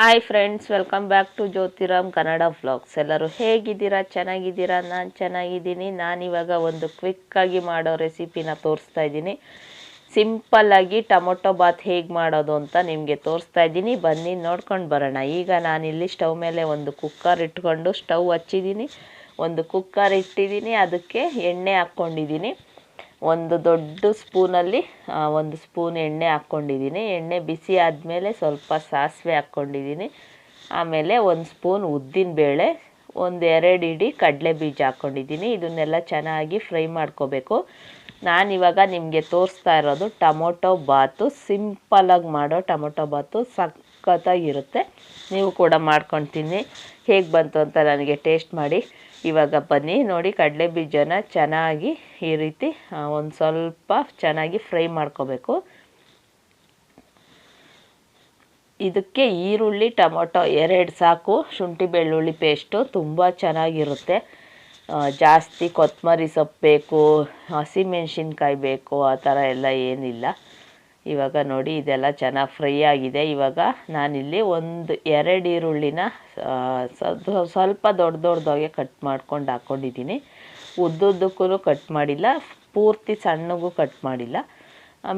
Hi friends welcome back to Jyotiram Kannada vlogs ಎಲ್ಲರೂ ಹೇಗಿದ್ದೀರಾ? ಚೆನ್ನಾಗಿದ್ದೀರಾ? ನಾನು ಚೆನ್ನಾಗಿದ್ದೀನಿ. ನಾನಿವಾಗ ಒಂದು ಕ್ವಿಕ್ಕಾಗಿ ಮಾಡೋ ರೆಸಿಪಿನ ತೋರಿಸ್ತಾ ಇದ್ದೀನಿ. ಸಿಂಪಲ್ಲಾಗಿ ಟೊಮೊಟೊ ಬಾತ್ ಹೇಗೆ ಮಾಡೋದು ಅಂತ ನಿಮಗೆ ತೋರಿಸ್ತಾ ಇದ್ದೀನಿ. ಬನ್ನಿ, ನೋಡ್ಕೊಂಡು ಬರೋಣ. ಈಗ ನಾನಿಲ್ಲಿ ಸ್ಟವ್ ಮೇಲೆ ಒಂದು ಕುಕ್ಕರ್ ಇಟ್ಕೊಂಡು, ಸ್ಟವ್ ಹಚ್ಚಿದ್ದೀನಿ. ಒಂದು ಕುಕ್ಕರ್ ಇಟ್ಟಿದ್ದೀನಿ. ಅದಕ್ಕೆ ಎಣ್ಣೆ ಹಾಕ್ಕೊಂಡಿದ್ದೀನಿ. ಒಂದು ದೊಡ್ಡ ಸ್ಪೂನಲ್ಲಿ ಒಂದು ಸ್ಪೂನ್ ಎಣ್ಣೆ ಹಾಕ್ಕೊಂಡಿದ್ದೀನಿ. ಎಣ್ಣೆ ಬಿಸಿ ಆದಮೇಲೆ ಸ್ವಲ್ಪ ಸಾಸಿವೆ ಹಾಕ್ಕೊಂಡಿದ್ದೀನಿ. ಆಮೇಲೆ ಒಂದು ಸ್ಪೂನ್ ಉದ್ದಿನಬೇಳೆ ಒಂದು ಎರಡು ಇಡಿ ಕಡಲೆ ಬೀಜ ಹಾಕ್ಕೊಂಡಿದ್ದೀನಿ. ಇದನ್ನೆಲ್ಲ ಚೆನ್ನಾಗಿ ಫ್ರೈ ಮಾಡ್ಕೋಬೇಕು. ನಾನಿವಾಗ ನಿಮಗೆ ತೋರಿಸ್ತಾ ಇರೋದು ಟೊಮೊಟೊ ಬಾತು. ಸಿಂಪಲಾಗಿ ಮಾಡೋ ಟೊಮೊಟೊ ಬಾತು. ಸಖತ್ತಾಗಿರುತ್ತೆ ನೀವು ಕೂಡ ಮಾಡ್ಕೊಂಡು ತಿನ್ನಿ ಹೇಗೆ ಬಂತು ಅಂತ ನನಗೆ ಟೇಸ್ಟ್ ಮಾಡಿ. ಇವಾಗ ಬನ್ನಿ, ನೋಡಿ ಕಡಲೆ ಬೀಜನ ಚೆನ್ನಾಗಿ ಈ ರೀತಿ ಒಂದು ಸ್ವಲ್ಪ ಚೆನ್ನಾಗಿ ಫ್ರೈ ಮಾಡ್ಕೋಬೇಕು. ಇದಕ್ಕೆ ಈರುಳ್ಳಿ, ಟೊಮೊಟೊ ಎರಡು ಸಾಕು. ಶುಂಠಿ ಬೆಳ್ಳುಳ್ಳಿ ಪೇಸ್ಟು ತುಂಬ ಚೆನ್ನಾಗಿರುತ್ತೆ. ಜಾಸ್ತಿ ಕೊತ್ತಂಬರಿ ಸೊಪ್ಪು ಬೇಕು ಹಸಿಮೆಣ್ಸಿನ್ಕಾಯಿ ಬೇಕು, ಆ ಥರ ಎಲ್ಲ ಏನಿಲ್ಲ. ಇವಾಗ ನೋಡಿ, ಇದೆಲ್ಲ ಚೆನ್ನಾಗಿ ಫ್ರೈ ಆಗಿದೆ. ಇವಾಗ ನಾನಿಲ್ಲಿ ಒಂದು ಎರಡು ಈರುಳ್ಳಿನ ಸ್ವಲ್ಪ ದೊಡ್ಡ ದೊಡ್ಡದಾಗೆ ಕಟ್ ಮಾಡ್ಕೊಂಡು ಹಾಕ್ಕೊಂಡಿದ್ದೀನಿ ಉದ್ದುದ್ದಕ್ಕೂ ಕಟ್ ಮಾಡಿಲ್ಲ, ಪೂರ್ತಿ ಸಣ್ಣಗೂ ಕಟ್ ಮಾಡಿಲ್ಲ.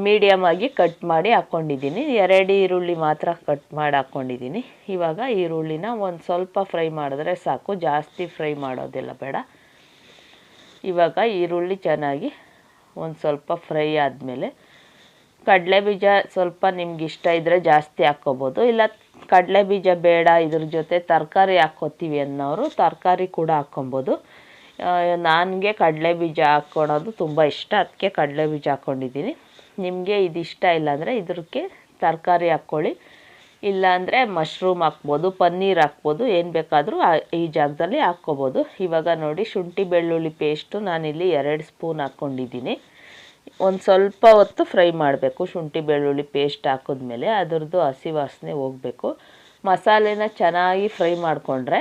ಮೀಡಿಯಮ್ ಆಗಿ ಕಟ್ ಮಾಡಿ ಹಾಕ್ಕೊಂಡಿದ್ದೀನಿ ಎರಡು ಈರುಳ್ಳಿ ಮಾತ್ರ ಕಟ್ ಮಾಡಿ ಹಾಕ್ಕೊಂಡಿದ್ದೀನಿ ಇವಾಗ ಈರುಳ್ಳಿನ ಒಂದು ಸ್ವಲ್ಪ ಫ್ರೈ ಮಾಡಿದ್ರೆ ಸಾಕು. ಜಾಸ್ತಿ ಫ್ರೈ ಮಾಡೋದಿಲ್ಲ, ಬೇಡ. ಇವಾಗ ಈರುಳ್ಳಿ ಚೆನ್ನಾಗಿ ಒಂದು ಸ್ವಲ್ಪ ಫ್ರೈ ಆದಮೇಲೆ ಕಡಲೆ ಬೀಜ ಸ್ವಲ್ಪ ನಿಮ್ಗೆ ಇಷ್ಟ ಇದ್ದರೆ ಜಾಸ್ತಿ ಹಾಕ್ಕೋಬೋದು. ಇಲ್ಲ ಕಡಲೆ ಬೀಜ ಬೇಡ, ಇದ್ರ ಜೊತೆ ತರಕಾರಿ ಹಾಕ್ಕೋತೀವಿ ಅನ್ನೋರು ತರಕಾರಿ ಕೂಡ ಹಾಕ್ಕೊಬೋದು. ನನಗೆ ಕಡಲೆ ಬೀಜ ಹಾಕ್ಕೊಳೋದು ತುಂಬ ಇಷ್ಟ. ಅದಕ್ಕೆ ಕಡಲೆ ಬೀಜ ಹಾಕ್ಕೊಂಡಿದ್ದೀನಿ. ನಿಮಗೆ ಇದು ಇಷ್ಟ ಇಲ್ಲಾಂದರೆ ಇದಕ್ಕೆ ತರಕಾರಿ ಹಾಕ್ಕೊಳ್ಳಿ. ಇಲ್ಲಾಂದರೆ ಮಶ್ರೂಮ್ ಹಾಕ್ಬೋದು, ಪನ್ನೀರ್ ಹಾಕ್ಬೋದು, ಏನು ಬೇಕಾದರೂ ಈ ಜಾಗದಲ್ಲಿ ಹಾಕ್ಕೋಬೋದು. ಇವಾಗ ನೋಡಿ ಶುಂಠಿ ಬೆಳ್ಳುಳ್ಳಿ ಪೇಸ್ಟು ನಾನಿಲ್ಲಿ ಎರಡು ಸ್ಪೂನ್ ಹಾಕ್ಕೊಂಡಿದ್ದೀನಿ. ಒಂದು ಸ್ವಲ್ಪ ಹೊತ್ತು ಫ್ರೈ ಮಾಡಬೇಕು. ಶುಂಠಿ, ಬೆಳ್ಳುಳ್ಳಿ ಪೇಸ್ಟ್ ಹಾಕಿದ್ಮೇಲೆ ಅದರದ್ದು ಹಸಿ ವಾಸನೆ ಹೋಗಬೇಕು. ಮಸಾಲೆನ ಚೆನ್ನಾಗಿ ಫ್ರೈ ಮಾಡಿಕೊಂಡ್ರೆ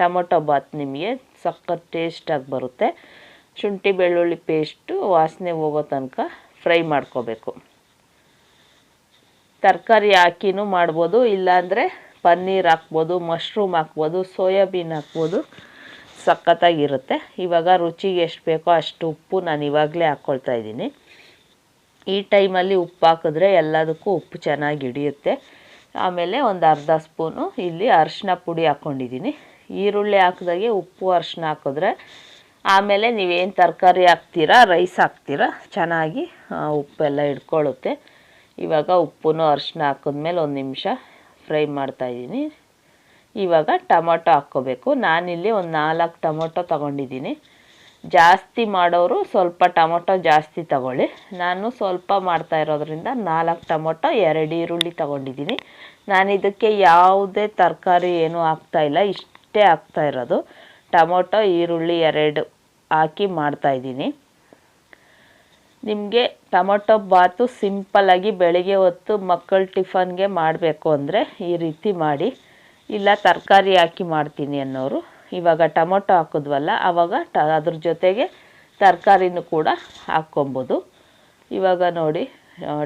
ಟೊಮೊಟೊ ಬಾತ್ ನಿಮಗೆ ಸಖತ್ ಟೇಸ್ಟಾಗಿ ಬರುತ್ತೆ. ಶುಂಠಿ, ಬೆಳ್ಳುಳ್ಳಿ ಪೇಸ್ಟು ವಾಸನೆ ಹೋಗೋ ತನಕ ಫ್ರೈ ಮಾಡ್ಕೋಬೇಕು. ತರಕಾರಿ ಹಾಕಿನೂ ಮಾಡ್ಬೋದು, ಇಲ್ಲಾಂದರೆ ಪನ್ನೀರ್ ಹಾಕ್ಬೋದು ಮಶ್ರೂಮ್ ಹಾಕ್ಬೋದು, ಸೋಯಾಬೀನ್ ಹಾಕ್ಬೋದು. ಸಖತ್ತಾಗಿರುತ್ತೆ. ಇವಾಗ ರುಚಿಗೆ ಎಷ್ಟು ಬೇಕೋ ಅಷ್ಟು ಉಪ್ಪು ನಾನು ಇವಾಗಲೇ ಹಾಕ್ಕೊಳ್ತಾ ಇದ್ದೀನಿ. ಈ ಟೈಮಲ್ಲಿ ಉಪ್ಪು ಹಾಕಿದ್ರೆ ಎಲ್ಲದಕ್ಕೂ ಉಪ್ಪು ಚೆನ್ನಾಗಿ ಹಿಡಿಯುತ್ತೆ. ಆಮೇಲೆ ಒಂದು ಅರ್ಧ ಸ್ಪೂನು ಇಲ್ಲಿ ಅರಿಶಿನ ಪುಡಿ ಹಾಕ್ಕೊಂಡಿದ್ದೀನಿ ಈರುಳ್ಳಿ ಹಾಕಿದಾಗೆ ಉಪ್ಪು ಅರಿಶಿನ ಹಾಕಿದ್ರೆ ಆಮೇಲೆ ನೀವೇನು ತರಕಾರಿ ಹಾಕ್ತೀರಾ, ರೈಸ್ ಹಾಕ್ತೀರಾ, ಚೆನ್ನಾಗಿ ಉಪ್ಪೆಲ್ಲ ಹಿಡ್ಕೊಳ್ಳುತ್ತೆ. ಇವಾಗ ಉಪ್ಪು ಅರಿಶಿನ ಹಾಕಿದ್ಮೇಲೆ ಒಂದು ನಿಮಿಷ ಫ್ರೈ ಮಾಡ್ತಾಯಿದ್ದೀನಿ ಇವಾಗ ಟೊಮೊಟೊ ಹಾಕ್ಕೋಬೇಕು. ನಾನಿಲ್ಲಿ ಒಂದು ನಾಲ್ಕು ಟೊಮೊಟೊ ತೊಗೊಂಡಿದ್ದೀನಿ. ಜಾಸ್ತಿ ಮಾಡೋರು ಸ್ವಲ್ಪ ಟೊಮೊಟೊ ಜಾಸ್ತಿ ತಗೊಳ್ಳಿ. ನಾನು ಸ್ವಲ್ಪ ಮಾಡ್ತಾ ಇರೋದ್ರಿಂದ ನಾಲ್ಕು ಟೊಮೊಟೊ, ಎರಡು ಈರುಳ್ಳಿ ತಗೊಂಡಿದ್ದೀನಿ. ನಾನು ಇದಕ್ಕೆ ಯಾವುದೇ ತರಕಾರಿ ಏನೂ ಹಾಕ್ತಾಯಿಲ್ಲ ಇಷ್ಟೇ ಹಾಕ್ತಾ ಇರೋದು. ಟೊಮೊಟೊ, ಈರುಳ್ಳಿ ಎರಡು ಹಾಕಿ ಮಾಡ್ತಾಯಿದ್ದೀನಿ ನಿಮಗೆ ಟೊಮೊಟೊ ಬಾತು ಸಿಂಪಲ್ಲಾಗಿ ಬೆಳಿಗ್ಗೆ ಹೊತ್ತು ಮಕ್ಕಳ ಟಿಫನ್ಗೆ ಮಾಡಬೇಕು ಅಂದರೆ ಈ ರೀತಿ ಮಾಡಿ. ಇಲ್ಲ, ತರಕಾರಿ ಹಾಕಿ ಮಾಡ್ತೀನಿ ಅನ್ನೋರು. ಇವಾಗ ಟೊಮೊಟೊ ಹಾಕಿದ್ವಲ್ಲ ಆವಾಗ ಟ, ಅದ್ರ ಜೊತೆಗೆ ತರಕಾರಿನೂ ಕೂಡ ಹಾಕ್ಕೊಬೋದು. ಇವಾಗ ನೋಡಿ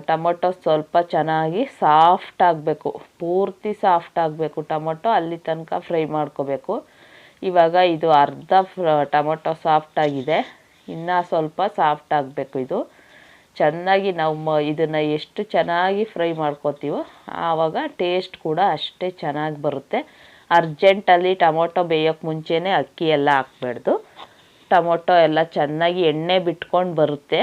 ಟೊಮೊಟೊ ಸ್ವಲ್ಪ ಚೆನ್ನಾಗಿ ಸಾಫ್ಟ್ ಆಗಬೇಕು. ಪೂರ್ತಿ ಸಾಫ್ಟ್ ಆಗಬೇಕು ಟೊಮೊಟೊ, ಅಲ್ಲಿ ತನಕ ಫ್ರೈ ಮಾಡ್ಕೋಬೇಕು. ಇವಾಗ ಇದು ಅರ್ಧ ಟೊಮೊಟೊ ಸಾಫ್ಟ್ ಆಗಿದೆ. ಇನ್ನೂ ಸ್ವಲ್ಪ ಸಾಫ್ಟ್ ಆಗಬೇಕು ಇದು. ಚೆನ್ನಾಗಿ ನಾವು ಮ, ಇದನ್ನು ಎಷ್ಟು ಚೆನ್ನಾಗಿ ಫ್ರೈ ಮಾಡ್ಕೋತೀವೋ ಆವಾಗ ಟೇಸ್ಟ್ ಕೂಡ ಅಷ್ಟೇ ಚೆನ್ನಾಗಿ ಬರುತ್ತೆ. ಅರ್ಜೆಂಟಲ್ಲಿ ಟೊಮೊಟೊ ಬೇಯೋಕ್ಕೆ ಮುಂಚೆನೇ ಅಕ್ಕಿ ಎಲ್ಲ ಹಾಕ್ಬಾರ್ದು. ಟೊಮೊಟೊ ಎಲ್ಲ ಚೆನ್ನಾಗಿ ಎಣ್ಣೆ ಬಿಟ್ಕೊಂಡು ಬರುತ್ತೆ.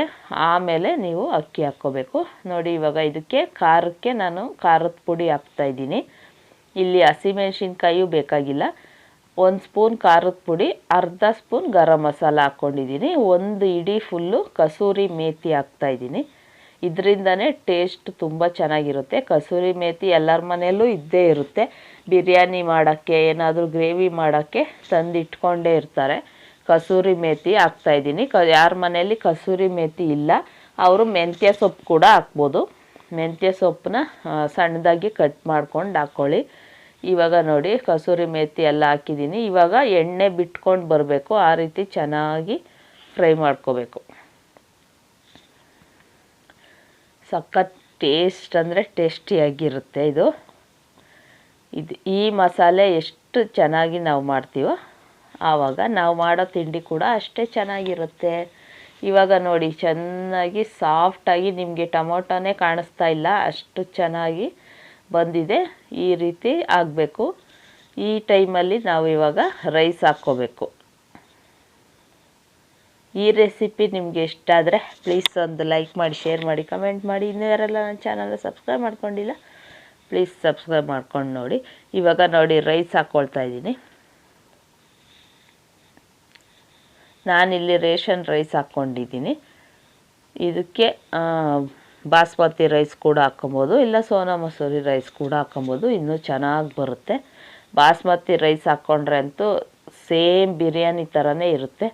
ಆಮೇಲೆ ನೀವು ಅಕ್ಕಿ ಹಾಕ್ಕೋಬೇಕು. ನೋಡಿ, ಇವಾಗ ಇದಕ್ಕೆ ಖಾರಕ್ಕೆ ನಾನು ಖಾರದ ಪುಡಿ ಹಾಕ್ತಾಯಿದ್ದೀನಿ ಇಲ್ಲಿ ಹಸಿಮೆಣ್ಸಿನ್ಕಾಯಿಯೂ ಬೇಕಾಗಿಲ್ಲ. ಒಂದು ಸ್ಪೂನ್ ಖಾರದ ಪುಡಿ, ಅರ್ಧ ಸ್ಪೂನ್ ಗರಂ ಮಸಾಲ ಹಾಕ್ಕೊಂಡಿದ್ದೀನಿ. ಒಂದು ಇಡೀ ಫುಲ್ಲು ಕಸೂರಿ ಮೇಥಿ ಹಾಕ್ತಾಯಿದ್ದೀನಿ ಇದರಿಂದನೇ ಟೇಸ್ಟ್ ತುಂಬ ಚೆನ್ನಾಗಿರುತ್ತೆ. ಕಸೂರಿ ಮೇತಿ ಎಲ್ಲರ ಮನೆಯಲ್ಲೂ ಇದ್ದೇ ಇರುತ್ತೆ. ಬಿರಿಯಾನಿ ಮಾಡೋಕ್ಕೆ, ಏನಾದರೂ ಗ್ರೇವಿ ಮಾಡೋಕ್ಕೆ ತಂದಿಟ್ಕೊಂಡೇ ಇರ್ತಾರೆ. ಕಸೂರಿ ಮೇಥಿ ಹಾಕ್ತಾಯಿದ್ದೀನಿ ಕ, ಯಾರ ಮನೆಯಲ್ಲಿ ಕಸೂರಿ ಮೇತಿ ಇಲ್ಲ, ಅವರು ಮೆಂತ್ಯ ಸೊಪ್ಪು ಕೂಡ ಹಾಕ್ಬೋದು. ಮೆಂತ್ಯ ಸೊಪ್ಪನ್ನ ಸಣ್ಣದಾಗಿ ಕಟ್ ಮಾಡ್ಕೊಂಡು ಹಾಕ್ಕೊಳ್ಳಿ ಇವಾಗ ನೋಡಿ ಕಸೂರಿ ಮೇಥಿ ಎಲ್ಲ ಹಾಕಿದ್ದೀನಿ. ಇವಾಗ ಎಣ್ಣೆ ಬಿಟ್ಕೊಂಡು ಬರಬೇಕು. ಆ ರೀತಿ ಚೆನ್ನಾಗಿ ಫ್ರೈ ಮಾಡ್ಕೋಬೇಕು. ಸಖತ್ ಟೇಸ್ಟ್ ಅಂದರೆ ಟೇಸ್ಟಿಯಾಗಿರುತ್ತೆ ಇದು. ಇದು ಈ ಮಸಾಲೆ ಎಷ್ಟು ಚೆನ್ನಾಗಿ ನಾವು ಮಾಡ್ತೀವೋ ಆವಾಗ ನಾವು ಮಾಡೋ ತಿಂಡಿ ಕೂಡ ಅಷ್ಟೇ ಚೆನ್ನಾಗಿರುತ್ತೆ. ಇವಾಗ ನೋಡಿ ಚೆನ್ನಾಗಿ ಸಾಫ್ಟಾಗಿ ನಿಮಗೆ ಟೊಮೊಟೊನೇ ಕಾಣಿಸ್ತಾ ಇಲ್ಲ. ಅಷ್ಟು ಚೆನ್ನಾಗಿ ಬಂದಿದೆ, ಈ ರೀತಿ ಆಗಬೇಕು. ಈ ಟೈಮಲ್ಲಿ ನಾವು ಇವಾಗ ರೈಸ್ ಹಾಕ್ಕೋಬೇಕು. ಈ ರೆಸಿಪಿ ನಿಮಗೆ ಇಷ್ಟ ಆದರೆ ಪ್ಲೀಸ್ ಒಂದು ಲೈಕ್ ಮಾಡಿ, ಶೇರ್ ಮಾಡಿ, ಕಮೆಂಟ್ ಮಾಡಿ. ಇನ್ನೂ ಯಾರೆಲ್ಲ ನನ್ನ ಚಾನಲ್ನ ಸಬ್ಸ್ಕ್ರೈಬ್ ಮಾಡ್ಕೊಂಡಿಲ್ಲ, ಪ್ಲೀಸ್ ಸಬ್ಸ್ಕ್ರೈಬ್ ಮಾಡ್ಕೊಂಡು ನೋಡಿ. ಇವಾಗ ನೋಡಿ ರೈಸ್ ಹಾಕ್ಕೊಳ್ತಾ ಇದ್ದೀನಿ. ನಾನಿಲ್ಲಿ ರೇಷನ್ ರೈಸ್ ಹಾಕ್ಕೊಂಡಿದ್ದೀನಿ. ಇದಕ್ಕೆ ಬಾಸ್ಮತಿ ರೈಸ್ ಕೂಡ ಹಾಕ್ಕೊಬೋದು, ಇಲ್ಲ ಸೋನಾ ಮಸೂರಿ ರೈಸ್ ಕೂಡ ಹಾಕ್ಕೊಬೋದು, ಇನ್ನೂ ಚೆನ್ನಾಗಿ ಬರುತ್ತೆ. ಬಾಸ್ಮತಿ ರೈಸ್ ಹಾಕ್ಕೊಂಡ್ರೆ ಅಂತೂ ಸೇಮ್ ಬಿರಿಯಾನಿ ಥರನೇ ಇರುತ್ತೆ.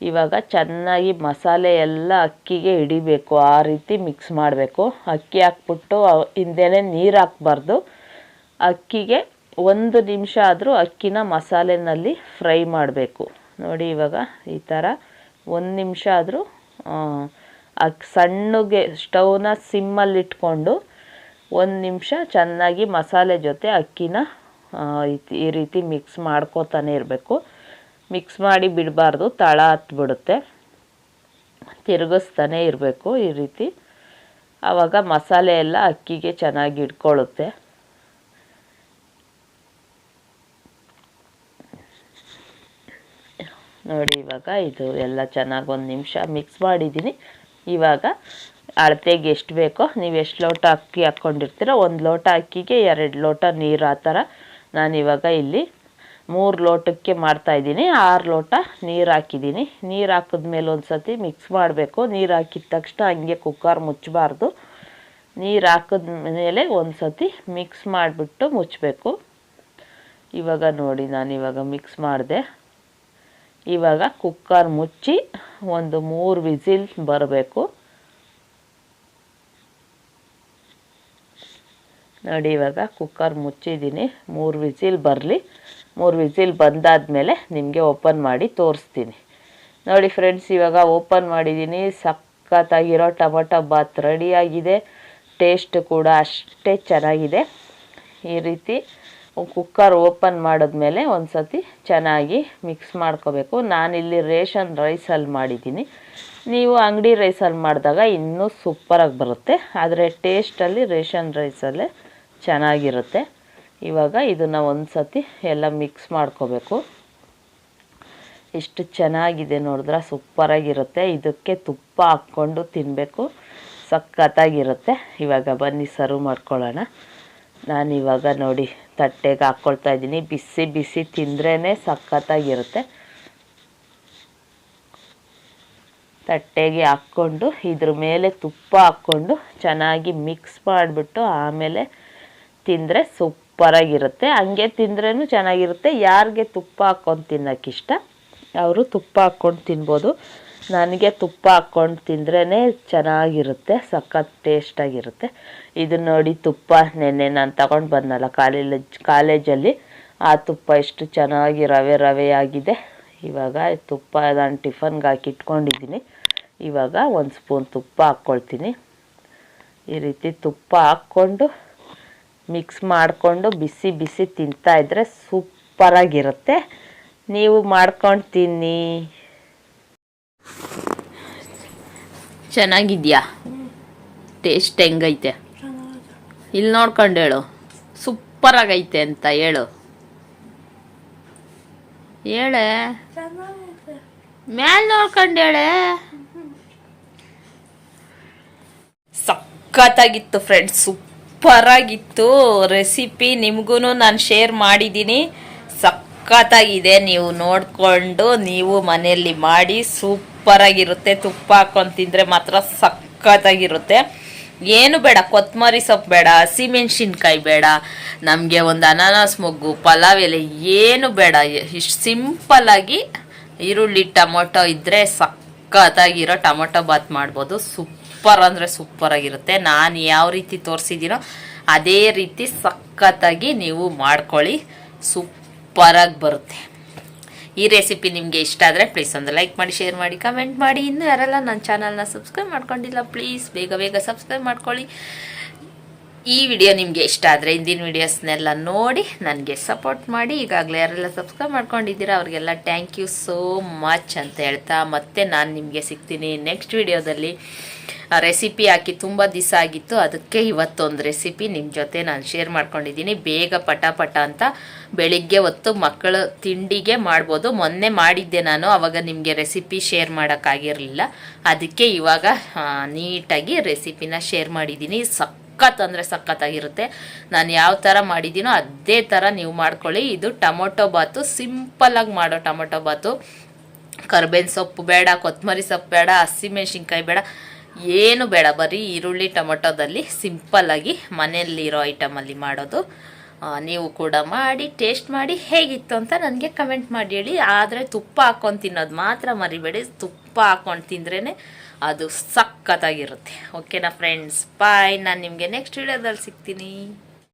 ಇವಾಗ ಚೆನ್ನಾಗಿ ಮಸಾಲೆ ಎಲ್ಲ ಅಕ್ಕಿಗೆ ಹಿಡಿಬೇಕು, ಆ ರೀತಿ ಮಿಕ್ಸ್ ಮಾಡಬೇಕು. ಅಕ್ಕಿ ಹಾಕ್ಬಿಟ್ಟು ಹಿಂದೆನೆ ನೀರು ಹಾಕ್ಬಾರ್ದು. ಅಕ್ಕಿಗೆ ಒಂದು ನಿಮಿಷ ಆದರೂ ಅಕ್ಕಿನ ಮಸಾಲೆನಲ್ಲಿ ಫ್ರೈ ಮಾಡಬೇಕು. ನೋಡಿ ಇವಾಗ ಈ ಥರ ಒಂದು ನಿಮಿಷ ಆದರೂ ಅಕ್ ಸಣ್ಣಗೆ ಸ್ಟೌವ್ನ ಸಿಮ್ಮಲ್ಲಿ ಇಟ್ಕೊಂಡು ಒಂದು ನಿಮಿಷ ಚೆನ್ನಾಗಿ ಮಸಾಲೆ ಜೊತೆ ಅಕ್ಕಿನ ಈ ರೀತಿ ಮಿಕ್ಸ್ ಮಾಡ್ಕೋತಾನೆ ಇರಬೇಕು. ಮಿಕ್ಸ್ ಮಾಡಿ ಬಿಡಬಾರ್ದು, ತಳ ಹತ್ಬಿಡುತ್ತೆ. ತಿರುಗಿಸ್ತಾನೆ ಇರಬೇಕು ಈ ರೀತಿ. ಆವಾಗ ಮಸಾಲೆ ಎಲ್ಲ ಅಕ್ಕಿಗೆ ಚೆನ್ನಾಗಿ ಇಟ್ಕೊಳ್ಳುತ್ತೆ. ನೋಡಿ ಇವಾಗ ಇದು ಎಲ್ಲ ಚೆನ್ನಾಗಿ ಒಂದು ನಿಮಿಷ ಮಿಕ್ಸ್ ಮಾಡಿದ್ದೀನಿ. ಇವಾಗ ಅಳತೆಗೆ ಎಷ್ಟು ಬೇಕೋ, ನೀವು ಎಷ್ಟು ಲೋಟ ಅಕ್ಕಿ ಹಾಕ್ಕೊಂಡಿರ್ತೀರೋ, ಒಂದು ಲೋಟ ಅಕ್ಕಿಗೆ ಎರಡು ಲೋಟ ನೀರು ಆ ಥರ ನಾನು ಇವಾಗ ಇಲ್ಲಿ ಮೂರು ಲೋಟಕ್ಕೆ ಮಾಡ್ತಾಯಿದ್ದೀನಿ ಆರು ಲೋಟ ನೀರು ಹಾಕಿದ್ದೀನಿ. ನೀರು ಹಾಕಿದ್ಮೇಲೆ ಒಂದು ಸತಿ ಮಿಕ್ಸ್ ಮಾಡಬೇಕು. ನೀರು ಹಾಕಿದ ತಕ್ಷಣ ಹಂಗೆ ಕುಕ್ಕರ್ ಮುಚ್ಚಬಾರ್ದು. ನೀರು ಹಾಕಿದ್ಮೇಲೆ ಒಂದು ಸತಿ ಮಿಕ್ಸ್ ಮಾಡಿಬಿಟ್ಟು ಮುಚ್ಚಬೇಕು. ಇವಾಗ ನೋಡಿ, ನಾನು ಇವಾಗ ಮಿಕ್ಸ್ ಮಾಡಿದೆ. ಇವಾಗ ಕುಕ್ಕರ್ ಮುಚ್ಚಿ ಒಂದು ಮೂರು ವಿಸಿಲ್ ಬರಬೇಕು. ನೋಡಿ, ಇವಾಗ ಕುಕ್ಕರ್ ಮುಚ್ಚಿದ್ದೀನಿ. ಮೂರು ವಿಸಿಲ್ ಬರಲಿ. ಮೂರು ವಿಸಿಲ್ ಬಂದಾದಮೇಲೆ ನಿಮಗೆ ಓಪನ್ ಮಾಡಿ ತೋರಿಸ್ತೀನಿ. ನೋಡಿ ಫ್ರೆಂಡ್ಸ್, ಇವಾಗ ಓಪನ್ ಮಾಡಿದ್ದೀನಿ. ಸಖತ್ತಾಗಿರೋ ಟೊಮೊಟೊ ಬಾತ್ ರೆಡಿಯಾಗಿದೆ. ಟೇಸ್ಟ್ ಕೂಡ ಅಷ್ಟೇ ಚೆನ್ನಾಗಿದೆ. ಈ ರೀತಿ ಕುಕ್ಕರ್ ಓಪನ್ ಮಾಡಿದ್ಮೇಲೆ ಒಂದು ಸತಿ ಚೆನ್ನಾಗಿ ಮಿಕ್ಸ್ ಮಾಡ್ಕೋಬೇಕು. ನಾನಿಲ್ಲಿ ರೇಷನ್ ರೈಸಲ್ಲಿ ಮಾಡಿದ್ದೀನಿ. ನೀವು ಅಂಗಡಿ ರೈಸಲ್ಲಿ ಮಾಡಿದಾಗ ಇನ್ನೂ ಸೂಪರಾಗಿ ಬರುತ್ತೆ. ಆದರೆ ಟೇಸ್ಟಲ್ಲಿ ರೇಷನ್ ರೈಸಲ್ಲೇ ಚೆನ್ನಾಗಿರುತ್ತೆ. ಇವಾಗ ಇದನ್ನು ಒಂದು ಸತಿ ಎಲ್ಲ ಮಿಕ್ಸ್ ಮಾಡ್ಕೋಬೇಕು. ಎಷ್ಟು ಚೆನ್ನಾಗಿದೆ ನೋಡಿದ್ರೆ ಸೂಪರಾಗಿರುತ್ತೆ ಇದಕ್ಕೆ ತುಪ್ಪ ಹಾಕ್ಕೊಂಡು ತಿನ್ನಬೇಕು ಸಖತ್ತಾಗಿರುತ್ತೆ. ಇವಾಗ ಬನ್ನಿ ಸರ್ವ್ ಮಾಡ್ಕೊಳ್ಳೋಣ. ನಾನು ಇವಾಗ ನೋಡಿ ತಟ್ಟೆಗೆ ಹಾಕ್ಕೊಳ್ತಾ ಇದ್ದೀನಿ. ಬಿಸಿ ಬಿಸಿ ತಿಂದ್ರೇ ಸಖತ್ತಾಗಿರುತ್ತೆ. ತಟ್ಟೆಗೆ ಹಾಕ್ಕೊಂಡು, ಇದ್ರ ಮೇಲೆ ತುಪ್ಪ ಹಾಕ್ಕೊಂಡು ಚೆನ್ನಾಗಿ ಮಿಕ್ಸ್ ಮಾಡಿಬಿಟ್ಟು ಆಮೇಲೆ ತಿಂದರೆ ಸೂಪರಾಗಿರುತ್ತೆ. ಹಂಗೆ ತಿಂದ್ರೂ ಚೆನ್ನಾಗಿರುತ್ತೆ. ಯಾರಿಗೆ ತುಪ್ಪ ಹಾಕ್ಕೊಂಡು ತಿನ್ನೋಕ್ಕಿಷ್ಟ, ಅವರು ತುಪ್ಪ ಹಾಕ್ಕೊಂಡು ತಿನ್ಬೋದು. ನನಗೆ ತುಪ್ಪ ಹಾಕ್ಕೊಂಡು ತಿಂದ್ರೇ ಚೆನ್ನಾಗಿರುತ್ತೆ, ಸಖತ್ ಟೇಸ್ಟಾಗಿರುತ್ತೆ ಇದನ್ನ ನೋಡಿ ತುಪ್ಪ ನೆನ್ನೆ ನಾನು ತಗೊಂಡು ಬಂದಲ್ಲ ಕಾಲೇಜ್, ಕಾಲೇಜಲ್ಲಿ ಆ ತುಪ್ಪ ಎಷ್ಟು ಚೆನ್ನಾಗಿ ರವೆ ರವೆ ಆಗಿದೆ ಇವಾಗ ತುಪ್ಪ ನಾನು ಟಿಫನ್ಗೆ ಹಾಕಿ ಇಟ್ಕೊಂಡಿದ್ದೀನಿ ಇವಾಗ ಒಂದು ಸ್ಪೂನ್ ತುಪ್ಪ ಹಾಕ್ಕೊಳ್ತೀನಿ. ಈ ರೀತಿ ತುಪ್ಪ ಹಾಕ್ಕೊಂಡು ಮಿಕ್ಸ್ ಮಾಡಿಕೊಂಡು ಬಿಸಿ ಬಿಸಿ ತಿಂತಾಯಿದ್ರೆ ಸೂಪರಾಗಿರುತ್ತೆ. ನೀವು ಮಾಡ್ಕೊಂಡು ತಿನ್ನಿ. ಚೆನ್ನಾಗಿದ್ಯಾ? ಟೇಸ್ಟ್ ಹೆಂಗೈತೆ? ಇಲ್ಲಿ ನೋಡ್ಕೊಂಡು ಹೇಳು. ಸೂಪರ್ ಆಗೈತೆ ಅಂತ ಹೇಳು. ಹೇಳೆ? ಮ್ಯಾಲ್ ನೋಡ್ಕೊಂಡು ಹೇಳೆ? ಸಖತ್ತಾಗಿತ್ತು ಫ್ರೆಂಡ್ಸ್ ಸೂಪರಾಗಿತ್ತು ರೆಸಿಪಿ ನಿಮಗೂ ನಾನು ಶೇರ್ ಮಾಡಿದ್ದೀನಿ ಸಖತ್ತಾಗಿದೆ. ನೀವು ನೋಡಿಕೊಂಡು ನೀವು ಮನೆಯಲ್ಲಿ ಮಾಡಿ ಸೂಪರಾಗಿರುತ್ತೆ. ತುಪ್ಪ ಹಾಕೊಂಡು ತಿಂದರೆ ಮಾತ್ರ ಸಖತ್ತಾಗಿರುತ್ತೆ. ಏನು ಬೇಡ ಕೊತ್ತಂಬರಿ ಸೊಪ್ಪು ಬೇಡ, ಹಸಿಮೆಣ್ಸಿನ್ಕಾಯಿ ಬೇಡ, ನಮಗೆ ಒಂದು ಅನಾನಸ್ ಮೊಗ್ಗು, ಪಲಾವ್ ಎಲೆ ಏನು ಬೇಡ. ಇಷ್ಟು ಸಿಂಪಲ್ಲಾಗಿ ಈರುಳ್ಳಿ, ಟೊಮೊಟೊ ಇದ್ದರೆ ಸಖತ್ತಾಗಿರೋ ಟೊಮೊಟೊ ಬಾತ್ ಮಾಡ್ಬೋದು. ಸೂಪರ್ ಅಂದರೆ ಸೂಪರಾಗಿರುತ್ತೆ. ನಾನು ಯಾವ ರೀತಿ ತೋರಿಸಿದ್ದೀನೋ ಅದೇ ರೀತಿ ಸಖತ್ತಾಗಿ ನೀವು ಮಾಡ್ಕೊಳ್ಳಿ. ಸೂಪರಾಗಿ ಬರುತ್ತೆ. ಈ ರೆಸಿಪಿ ನಿಮಗೆ ಇಷ್ಟ ಆದರೆ ಪ್ಲೀಸ್ ಒಂದು ಲೈಕ್ ಮಾಡಿ ಶೇರ್ ಮಾಡಿ ಕಮೆಂಟ್ ಮಾಡಿ. ಇನ್ನೂ ಯಾರೆಲ್ಲ ನನ್ನ ಚಾನಲ್ನ ಸಬ್ಸ್ಕ್ರೈಬ್ ಮಾಡ್ಕೊಂಡಿಲ್ಲ ಪ್ಲೀಸ್ ಬೇಗ ಬೇಗ ಸಬ್ಸ್ಕ್ರೈಬ್ ಮಾಡ್ಕೊಳ್ಳಿ. ಈ ವಿಡಿಯೋ ನಿಮಗೆ ಇಷ್ಟ ಆದರೆ ಹಿಂದಿನ ವಿಡಿಯೋಸ್ನೆಲ್ಲ ನೋಡಿ ನನಗೆ ಸಪೋರ್ಟ್ ಮಾಡಿ. ಈಗಾಗಲೇ ಯಾರೆಲ್ಲ ಸಬ್ಸ್ಕ್ರೈಬ್ ಮಾಡ್ಕೊಂಡಿದ್ದೀರಾ, ಅವ್ರಿಗೆಲ್ಲ ಥ್ಯಾಂಕ್ ಯು ಸೋ ಮಚ್ ಅಂತ ಹೇಳ್ತಾ ಮತ್ತೆ ನಾನು ನಿಮಗೆ ಸಿಗ್ತೀನಿ ನೆಕ್ಸ್ಟ್ ವಿಡಿಯೋದಲ್ಲಿ ರೆಸಿಪಿ ಹಾಕಿ ತುಂಬ ದಿವಸ ಆಗಿತ್ತು. ಅದಕ್ಕೆ ಇವತ್ತೊಂದು ರೆಸಿಪಿ ನಿಮ್ಮ ಜೊತೆ ನಾನು ಶೇರ್ ಮಾಡ್ಕೊಂಡಿದ್ದೀನಿ. ಬೇಗ ಪಟ ಪಟ ಅಂತ ಬೆಳಿಗ್ಗೆ ಹೊತ್ತು ಮಕ್ಕಳು ತಿಂಡಿಗೆ ಮಾಡ್ಬೋದು. ಮೊನ್ನೆ ಮಾಡಿದ್ದೆ ನಾನು ಆವಾಗ ನಿಮಗೆ ರೆಸಿಪಿ ಶೇರ್ ಮಾಡೋಕ್ಕಾಗಿರಲಿಲ್ಲ. ಅದಕ್ಕೆ ಇವಾಗ ನೀಟಾಗಿ ರೆಸಿಪಿನ ಶೇರ್ ಮಾಡಿದ್ದೀನಿ. ಸಖತ್ ಅಂದರೆ ಸಖತ್ತಾಗಿರುತ್ತೆ. ನಾನು ಯಾವ ಥರ ಮಾಡಿದ್ದೀನೋ ಅದೇ ಥರ ನೀವು ಮಾಡ್ಕೊಳ್ಳಿ. ಇದು ಟೊಮೊಟೊ ಬಾತು ಸಿಂಪಲ್ಲಾಗಿ ಮಾಡೋ ಟೊಮೊಟೊ ಬಾತು. ಕರ್ಬೇವಿನ ಸೊಪ್ಪು ಬೇಡ ಕೊತ್ತಂಬರಿ ಸೊಪ್ಪು ಬೇಡ, ಹಸಿಮೆಣ್ಸಿನ್ಕಾಯಿ ಬೇಡ ಏನು ಬೇಡ, ಬರೀ ಈರುಳ್ಳಿ ಟೊಮೊಟೊದಲ್ಲಿ ಸಿಂಪಲ್ಲಾಗಿ ಮನೆಯಲ್ಲಿರೋ ಐಟಮಲ್ಲಿ ಮಾಡೋದು. ನೀವು ಕೂಡ ಮಾಡಿ ಟೇಸ್ಟ್ ಮಾಡಿ ಹೇಗಿತ್ತು ಅಂತ ನನಗೆ ಕಮೆಂಟ್ ಮಾಡಿ ಹೇಳಿ. ಆದರೆ ತುಪ್ಪ ಹಾಕ್ಕೊಂಡು ತಿನ್ನೋದು ಮಾತ್ರ ಮರಿಬೇಡಿ. ತುಪ್ಪ ಹಾಕ್ಕೊಂಡು ತಿಂದ್ರೇ ಅದು ಸಖತ್ತಾಗಿರುತ್ತೆ. ಓಕೆನಾ ಫ್ರೆಂಡ್ಸ್ ಬಾಯ್ ನಾನು ನಿಮಗೆ ನೆಕ್ಸ್ಟ್ ವಿಡಿಯೋದಲ್ಲಿ ಸಿಗ್ತೀನಿ.